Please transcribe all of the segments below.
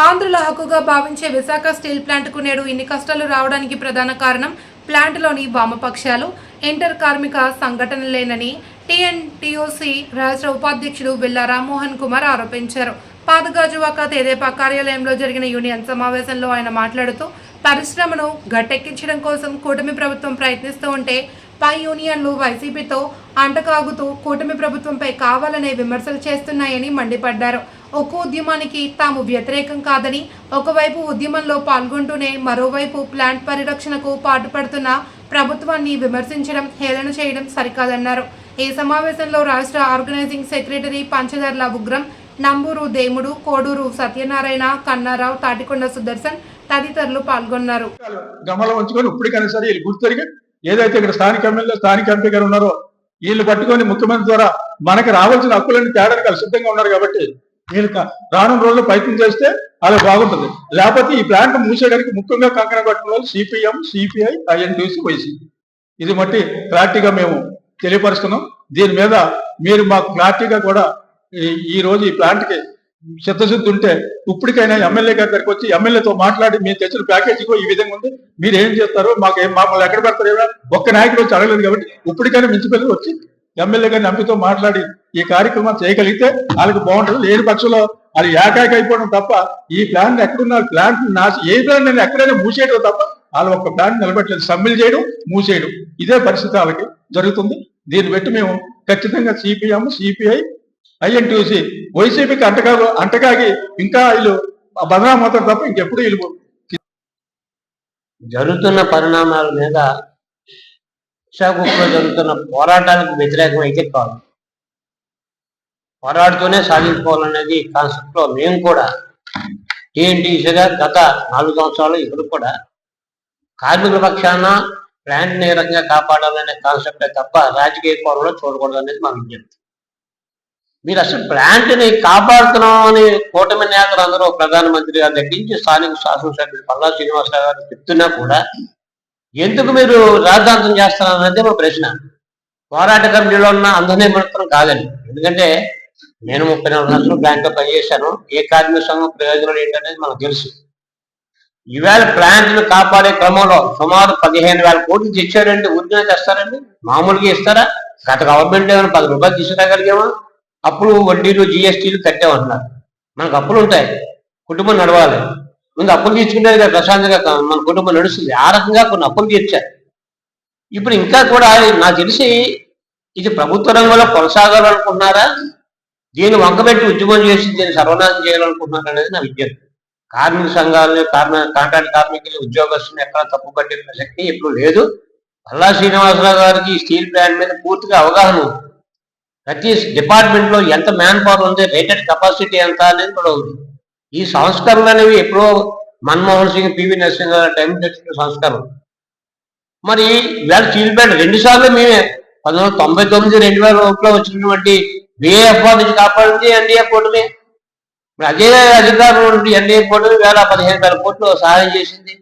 ఆంధ్రుల హక్కుగా భావించే విశాఖ స్టీల్ ప్లాంట్కు నేడు ఇన్ని కష్టాలు రావడానికి ప్రధాన కారణం ప్లాంట్లోని వామపక్షాలు. ఇంటర్ కార్మిక సంఘటనలేనని టీఎన్టీఓసీ రాష్ట్ర ఉపాధ్యక్షుడు బిల్లా రామ్మోహన్ కుమార్ ఆరోపించారు. పాతగాజువాక తెదేపా కార్యాలయంలో జరిగిన యూనియన్ సమావేశంలో ఆయన మాట్లాడుతూ పరిశ్రమను గట్టెక్కించడం కోసం కూటమి ప్రభుత్వం ప్రయత్నిస్తూ ఉంటే పై యూనియన్లు వైసీపీతో అంటకాగుతూ కూటమి ప్రభుత్వంపై కావాలనే విమర్శలు చేస్తున్నాయని మండిపడ్డారు. ఒక్క ఉద్యమానికి తాము వ్యతిరేకం కాదని ఒకవైపు ఉద్యమంలో పాల్గొంటూనే మరోవైపు ప్లాంట్ పరిరక్షణకు పాటుపడుతున్న ప్రభుత్వాన్ని విమర్శించడం హేళన చేయడం సరికాదన్నారు. ఈ సమావేశంలో రాష్ట్ర ఆర్గనైజింగ్ సెక్రటరీ పంచదర్ల ఉగ్రం నంబూరు దేముడు కోడూరు సత్యనారాయణ కన్నారావు తాటికొండ సుదర్శన్ తదితరులు పాల్గొన్నారు. గమలో ఉంచుకొని ఇప్పటికైనా సరే వీళ్ళు ఏదైతే ఇక్కడ స్థానిక ఎమ్మెల్యే స్థానిక ఎంపీ గారు ఉన్నారో వీళ్ళు పట్టుకొని ముఖ్యమంత్రి ద్వారా మనకి రావాల్సిన హక్కులన్నీ తేడానికి వాళ్ళు సిద్ధంగా ఉన్నారు కాబట్టి వీళ్ళు రానున్న రోజుల్లో ప్రయత్నం చేస్తే అలా బాగుంటుంది. లేకపోతే ఈ ప్లాంట్ మూసేయడానికి ముఖ్యంగా కంకణ కట్టుకున్న వాళ్ళు సిపిఎం సిపిఐ ఐఎన్టీసీ వైసీపీ ఇది మట్టి క్లారిటీగా మేము తెలియపరుస్తున్నాం. దీని మీద మీరు మాకు క్లారిటీగా కూడా ఈ- రోజు ఈ ప్లాంట్కి చిత్తశుద్ధి ఉంటే ఇప్పటికైనా ఎమ్మెల్యే గారి దగ్గరికి వచ్చి ఎమ్మెల్యేతో మాట్లాడి మీరు తెచ్చిన ప్యాకేజీ ఈ విధంగా ఉంది. మీరు ఏం చేస్తారు మాకు ఏం మమ్మల్ని ఎక్కడ పెడతారు ఏమైనా ఒక్క నాయకుడు వచ్చి అడగలేదు కాబట్టి ఇప్పటికైనా మించిపోయి వచ్చి ఎమ్మెల్యే గారిని ఎంపీతో మాట్లాడి ఈ కార్యక్రమం చేయగలిగితే వాళ్ళకి బాగుంటుంది. లేని పక్షంలో అది ఏకాయక అయిపోవడం తప్ప ఈ ప్లాన్ ఎక్కడున్న ప్లాంట్ నాశ ఏ ప్లాన్ నేను ఎక్కడైనా మూసేయడం తప్ప వాళ్ళు ఒక ప్లాన్ నిలబెట్టలేదు. సమ్మిల్ చేయడం మూసేయడం. ఇదే పరిస్థితి వాళ్ళకి జరుగుతుంది. దీన్ని బట్టి మేము ఖచ్చితంగా సిపిఎం సిపిఐ ఐఎన్టీసీ వైసీపీకి అంటగా అంటకాగి ఇంకా వీళ్ళు బదనామవుతారు తప్ప ఇంకెప్పుడు వీళ్ళు జరుగుతున్న పరిణామాల మీద విశాఖలో జరుగుతున్న పోరాటాలకు వ్యతిరేకం అయితే కాదు. పోరాడుతూనే సాధించుకోవాలనేది కాన్సెప్ట్లో మేము కూడా టీఎన్టీసీగా గత నాలుగు సంవత్సరాలు ఇప్పుడు కూడా కార్మికుల పక్షాన ప్లాంట్ని రకంగా కాపాడాలనే కాన్సెప్టే తప్ప రాజకీయ కోణంలో చూడకూడదు అనేది మా విజ్ఞప్తి. మీరు అసలు ప్లాంట్ని కాపాడుతున్నాం అని కూటమి నేతలు అందరూ ప్రధానమంత్రి గారి దగ్గర నుంచి స్థానిక శాసనసభ్యులు పల్లా శ్రీనివాసరావు గారు చెప్తున్నా కూడా ఎందుకు మీరు రాజధాంతం చేస్తారన్నదే మా ప్రశ్న. పోరాట కమిటీలో ఉన్న అందరినీ మాత్రం కాదండి. ఎందుకంటే నేను ముప్పై నాలుగు సంవత్సరాలు బ్యాంక్లో పనిచేశాను. ఏ కార్మిక సంఘం ప్రయోజనాలు ఏంటనేది మనకు తెలుసు. ఈవేళ ప్లాంట్లు కాపాడే క్రమంలో సుమారు పదిహేను వేల కోట్లు తెచ్చారండి. ఉద్యోగం తెస్తారండి మామూలుగా ఇస్తారా? గత గవర్నమెంట్ ఏమైనా పది రూపాయలు తీసుకురాగలిగామా? అప్పులు వడ్డీలు జిఎస్టీలు కట్టామంటున్నారు. మనకు అప్పులు ఉంటాయి. కుటుంబం నడవాలి. ముందు అప్పులు తీర్చుకుంటే కదా ప్రశాంతంగా మన కుటుంబం నడుస్తుంది. ఆ రకంగా కొన్ని అప్పులు తీర్చారు. ఇప్పుడు ఇంకా కూడా నాకు తెలిసి ఇది ప్రభుత్వ రంగంలో కొనసాగాలనుకుంటున్నారా? దీన్ని వంకబెట్టి ఉద్యమం చేసి దీన్ని సర్వనాశం చేయాలనుకుంటున్నారా అనేది నా విజ్ఞప్తి. కార్మిక సంఘాలని కార్మి కాంట్రాక్ట్ కార్మికులు ఉద్యోగస్తులు ఎక్కడ తప్పు పట్టే ప్రసక్తి ఇప్పుడు లేదు. పల్లా శ్రీనివాసరావు గారికి ఈ స్టీల్ ప్లాంట్ మీద పూర్తిగా అవగాహన ఉంది. ప్రతి డిపార్ట్మెంట్లో ఎంత మ్యాన్ పవర్ ఉంది రేటెడ్ కెపాసిటీ ఎంత అనేది కూడా ఉంది. ఈ సంస్కరణలు అనేవి ఎప్పుడో మన్మోహన్ సింగ్ పివి నరసింహ టైం తెచ్చిన సంస్కరణ మరి ఇవాళ స్టీల్ ప్లాంట్ రెండు సార్లు మేమే పంతొమ్మిది వందల తొంభై తొమ్మిది రెండు వేల ఒకటిలో వచ్చినటువంటి బిఏఎఫ్ నుంచి కాపాడింది ఎన్డీఏ కూటమి. అదే అధికారంలో నుండి ఎన్డీఏ కూటమి వేల పదిహేను వేల కోట్లు సహాయం చేసింది.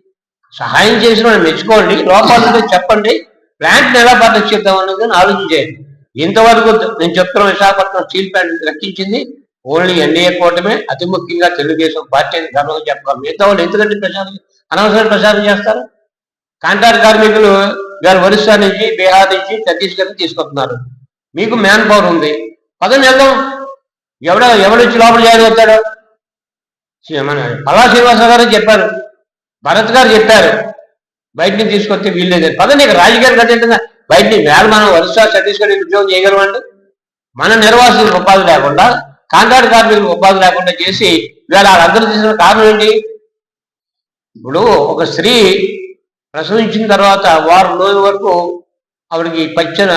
సహాయం చేసిన వాళ్ళు మెచ్చుకోండి. లోపాలు చెప్పండి. ప్లాంట్ని ఎలా పరిరక్షిద్దాం అనేది ఆలోచించేయండి. ఇంతవరకు నేను చెప్తున్న విశాఖపట్నం స్టీల్ ప్లాంట్ రక్షించింది ఓన్లీ ఎన్డీఏ కూటమే. అతి ముఖ్యంగా తెలుగుదేశం పార్టీ అని గర్వంగా చెప్పుకోవాలి మిగతా వాళ్ళు ఎందుకంటే ప్రచారం అనవసర ప్రచారం చేస్తారు? కాంట్రాక్ట్ కార్మికులు గారు ఒరిస్సా నుంచి బీహార్ నుంచి ఛత్తీస్గఢ్ తీసుకొస్తున్నారు. మీకు మ్యాన్ పవర్ ఉంది. పదం వెళ్దాం. ఎవడ ఎవడొచ్చి లోపల జాయిన్ అవుతాడు? శ్రీ- మన పల్లా శ్రీనివాసరావు గారు చెప్పారు. భరత్ గారు చెప్పారు. బయటని నుంచి తీసుకొస్తే వీల్లేదు పద నీకు రాజకీయాలు కట్టేట్టుగా బయటని వేళ మనం ఒరిస్సా ఛత్తీస్గఢ్ ఉద్యోగం చేయగలమండి? మన నిర్వాసితులకు ఉపాధి లేకుండా కాంట్రాక్ట్ కార్మికులకు ఉపాధి లేకుండా చేసి ఇవాళ వాళ్ళందరూ చేసిన కారణం ఏంటి? ఇప్పుడు ఒక స్త్రీ ప్రసవించిన తర్వాత వారం రోజుల వరకు ఆవిడకి పచ్చన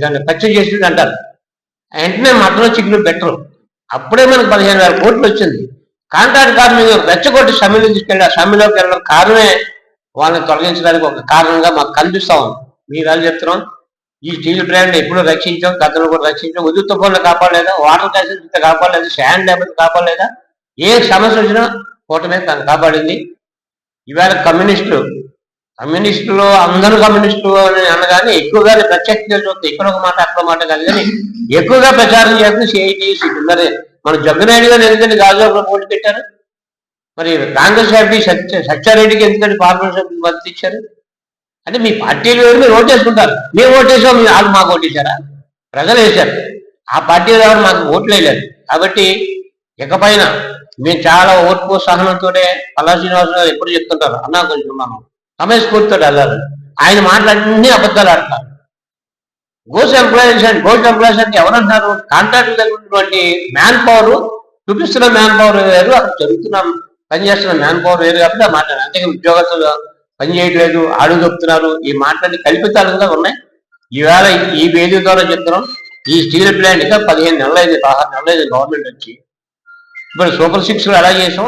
దాన్ని పచ్చ చేసింది అంటారు. వెంటనే మటన్ చికెన్ బెటర్. అప్పుడే మనకు పదిహేను వేల కోట్లు వచ్చింది. కాంట్రాక్ట్ కార్మికులు రెచ్చగొట్టి సమ్మెలో తీసుకెళ్ళి ఆ సమ్మెలోకి వెళ్ళడం కారణమే వాళ్ళని తొలగించడానికి ఒక కారణంగా మాకు కనిపిస్తా ఉంది. మీరు ఎలా చెప్తున్నాం ఈ స్టీల్ బ్రాండ్ ఎప్పుడు రక్షించాం గతంలో కూడా రక్షించాం. ఉద్యుత్ తుఫాన్లు కాపాడలేదా? వాటర్ క్రైసిస్ కాపాడలేదు? శాండ్ డ్యామేజ్ కాపాడలేదా? ఏ సమస్య వచ్చినా కూటమి తను కాపాడింది. ఇవాళ కమ్యూనిస్టులు కమ్యూనిస్టులు అందరూ కమ్యూనిస్టులు అని అనగానే ఎక్కువగా ప్రత్యక్షంగా చూస్తే ఇక్కడ ఒక మాట అక్కడ మాట కాదు కానీ ఎక్కువగా ప్రచారం చేస్తే సిఐటి మరి మన జగ్గునాయుడు గారు ఎందుకంటే గాజువాకలో పోటీ పెట్టారు? మరి కాంగ్రెస్ పార్టీ సత్య సత్యారెడ్డికి ఎందుకంటే పార్లమెంట్ సభ్యులు మద్దతు ఇచ్చారు? అంటే మీ పార్టీలు వేరు మీరు ఓటేసుకుంటారు మేము ఓటేసాం మీరు వాళ్ళు మాకు ఓటేశారా ప్రజలు వేశారు. ఆ పార్టీలు ఎవరు మాకు ఓట్లు వేయలేదు. కాబట్టి ఇకపైన మేము చాలా ఓర్పు సహనంతోనే పల్లా శ్రీనివాసరావు ఎప్పుడు చెప్తుంటారు అన్నా కొంచెం మనం సమయస్ఫూర్తితో వెళ్ళాలి. ఆయన మాట్లాడి అబద్ధాలు ఆడతారు. గోస్ ఎంప్లాయీస్ అండ్ గోల్డ్ ఎంప్లాయీస్ అంటే ఎవరంటారు కాంట్రాక్ట్ ఉన్నటువంటి మ్యాన్ పవర్ చూపిస్తున్న మ్యాన్ పవర్ వేరు అక్కడ జరుగుతున్న పనిచేస్తున్న మ్యాన్ పవర్ వేరు కాబట్టి మాట్లాడారు. అంతే ఉద్యోగస్తులు పని చేయట్లేదు అడుగు చెప్తున్నారు. ఈ మాటలన్నీ కల్పితాలుగా ఉన్నాయి. ఈవేళ ఈ వేదిక ద్వారా చెప్తున్నాం. ఈ స్టీల్ ప్లాంట్ ఇంకా పదిహేను నెలలు పదహారు నెలలు అయింది గవర్నమెంట్ వచ్చి ఇప్పుడు సూపర్ సిక్స్ ఎలా చేసాం